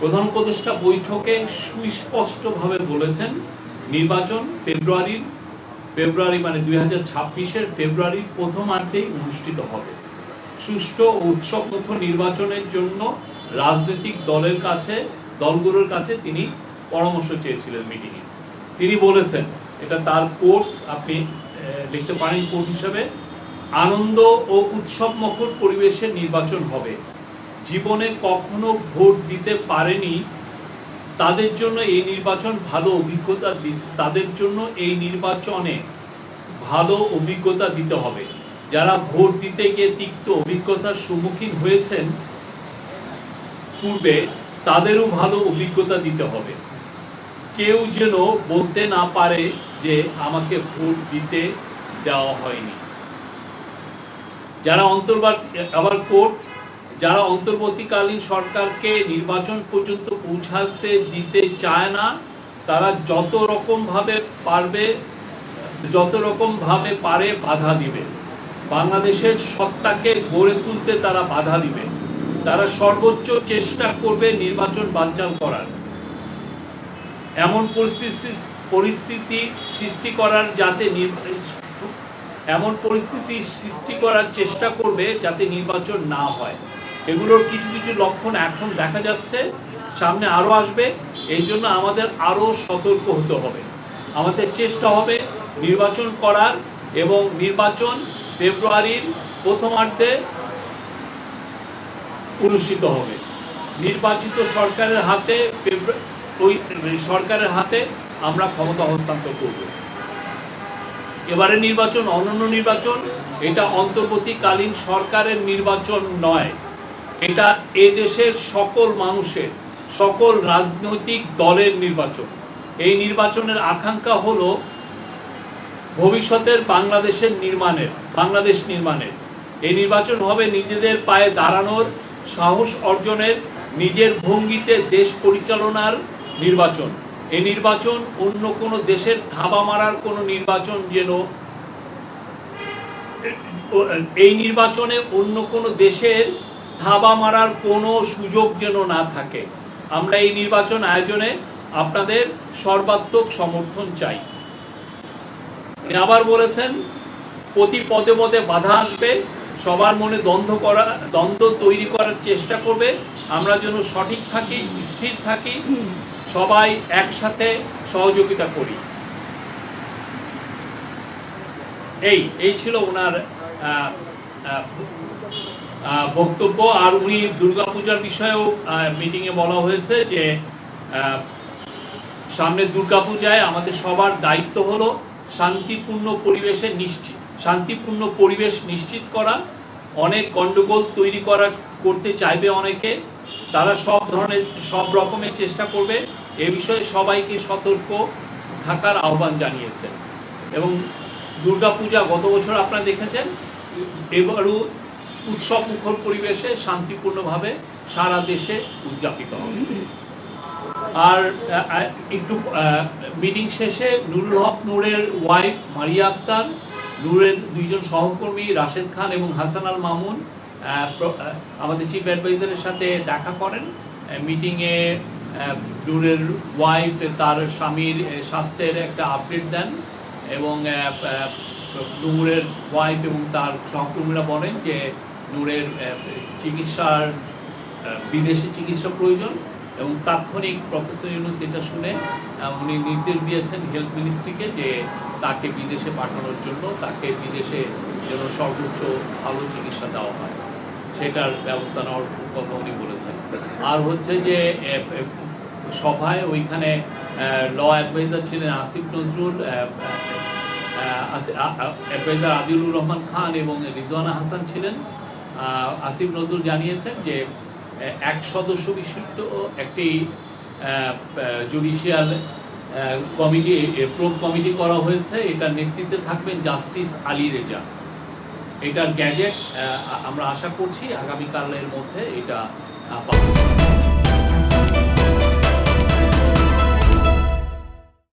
প্রধান উপদেষ্টা বৈঠকে সুস্পষ্টভাবে বলেছেন, নির্বাচন ফেব্রুয়ারির, ফেব্রুয়ারি মানে দুই হাজার ছাব্বিশের ফেব্রুয়ারির প্রথম প্রথমার্ধেই অনুষ্ঠিত হবে। সুষ্ঠু ও উৎসবমুখ নির্বাচনের জন্য রাজনৈতিক দলের কাছে, দলগুলোর কাছে তিনি পরামর্শ চেয়েছিলেন মিটিংয়ে। তিনি বলেছেন, এটা তার কোর্ট আপনি লিখতে পারেন কোর্ট হিসাবে, আনন্দ ও উৎসব মুখর পরিবেশে নির্বাচন হবে। জীবনে কখনো ভোট দিতে পারেনি, তাদের জন্য এই নির্বাচন ভালো অভিজ্ঞতা তাদের জন্য এই নির্বাচনে ভালো অভিজ্ঞতা দিতে হবে। যারা ভোট দিতে গিয়ে তিক্ত অভিজ্ঞতার সম্মুখীন হয়েছেন, পূর্বে তাদেরও ভালো অভিজ্ঞতা দিতে হবে। কেউ যেন বলতে না পারে যে আমাকে ভোট দিতে দেওয়া হয়নি। যারা অন্তর্বাদ আবার কোর্ট যারা অন্তর্বর্তীকালীন সরকারকে নির্বাচন পর্যন্ত পৌঁছাতে দিতে চায় না, তারা যত রকম ভাবে পারবে, যত রকম ভাবে পারে বাধা দিবে। বাংলাদেশের সত্তাকে গড়ে তুলতে তারা বাধা দিবে। তারা সর্বোচ্চ চেষ্টা করবে নির্বাচন বানচাল করার। এমন পরিস্থিতি পরিস্থিতি সৃষ্টি করার যাতে এমন পরিস্থিতি সৃষ্টি করার চেষ্টা করবে যাতে নির্বাচন না হয়। এগুলোর কিছু কিছু লক্ষণ এখন দেখা যাচ্ছে, সামনে আরও আসবে, এই জন্য আমাদের আরও সতর্ক হতে হবে। আমাদের চেষ্টা হবে নির্বাচন করার এবং নির্বাচন ফেব্রুয়ারির প্রথমার্ধে অনুষ্ঠিত হবে। নির্বাচিত সরকারের হাতে ওই সরকারের হাতে আমরা ক্ষমতা হস্তান্তর করব। এবারে নির্বাচন, অনন্য নির্বাচন, এটা অন্তর্বর্তীকালীন সরকারের নির্বাচন নয়। এটা এ দেশের সকল মানুষের, সকল রাজনৈতিক দলের নির্বাচন। এই নির্বাচনের আকাঙ্ক্ষা হলো ভবিষ্যতের বাংলাদেশের নির্মাণের, বাংলাদেশ নির্মাণের। এই নির্বাচন হবে নিজেদের পায়ে দাঁড়ানোর, সাহস অর্জনের, নিজের ভঙ্গিতে দেশ পরিচালনার নির্বাচন। এই নির্বাচন অন্য কোনো দেশের ধাবা মারার কোনো নির্বাচন যেন এই নির্বাচনে অন্য কোনো দেশের থাবা মারার কোনো সুযোগ যেন না থাকে। আমরা এই নির্বাচন আয়োজনে আপনাদের সর্বাত্মক সমর্থন চাই। আবার বলেছেন, প্রতি পদে পদে বাধা আসবে, সবার মনে দ্বন্দ্ব করা, দ্বন্দ্ব তৈরি করার চেষ্টা করবে, আমরা যেন সঠিক থাকি, স্থির থাকি, সবাই একসাথে সহযোগিতা করি। এই এই ছিল ওনার বক্তব্য, আর উনি দুর্গাপূজার বিষয়েও মিটিংয়ে বলা হয়েছে যে সামনে দুর্গাপূজায় আমাদের সবার দায়িত্ব হলো শান্তিপূর্ণ পরিবেশে নিশ্চিত, শান্তিপূর্ণ পরিবেশ নিশ্চিত করা। অনেক গণ্ডগোল তৈরি করা, করতে চাইবে অনেকে। তারা সব ধরনের, সব রকমের চেষ্টা করবে। এ বিষয়ে সবাইকে সতর্ক থাকার আহ্বান জানিয়েছেন। এবং দুর্গাপূজা গত বছর আপনারা দেখেছেন, এবারও উৎসব মুখর পরিবেশে শান্তিপূর্ণভাবে সারা দেশে উদযাপিত হবে। আর একটু মিটিং শেষে নুরুল হক, নূরের ওয়াইফ মারিয়া আক্তার, নূরের দুইজন সহকর্মী রাশেদ খান এবং হাসান আল মামুন আমাদের চিফ অ্যাডভাইজারের সাথে দেখা করেন। মিটিংয়ে নূরের ওয়াইফ তার স্বামীর স্বাস্থ্যের একটা আপডেট দেন এবং নূরের ওয়াইফ এবং তার সহকর্মীরা বলেন যে নূরের চিকিৎসার বিদেশে চিকিৎসা প্রয়োজন এবং তাৎক্ষণিক প্রফেসর ইউনুস এটা শুনে উনি নির্দেশ দিয়েছেন হেলথ মিনিস্ট্রিকে যে তাকে বিদেশে পাঠানোর জন্য, তাকে বিদেশে যেন সর্বোচ্চ ভালো চিকিৎসা দেওয়া হয়। সেটার ব্যবস্থা নেওয়ার কথা উনি বলেছেন। আর হচ্ছে যে সভায় ওইখানে ল অ্যাডভাইজার ছিলেন আসিফ নজরুল অ্যাডভাইজার আদিলুর রহমান খান এবং রিজওয়ানা হাসান ছিলেন। আসিফ নজরুল জানিয়েছেন যে এক সদস্য বিশিষ্ট একটি জুডিশিয়াল কমিটি প্রোব কমিটি করা হয়েছে। এটার নেতৃত্বে থাকবেন জাস্টিস আলী রেজা। এটার গ্যাজেট আমরা আশা করছি আগামীকালের মধ্যে এটা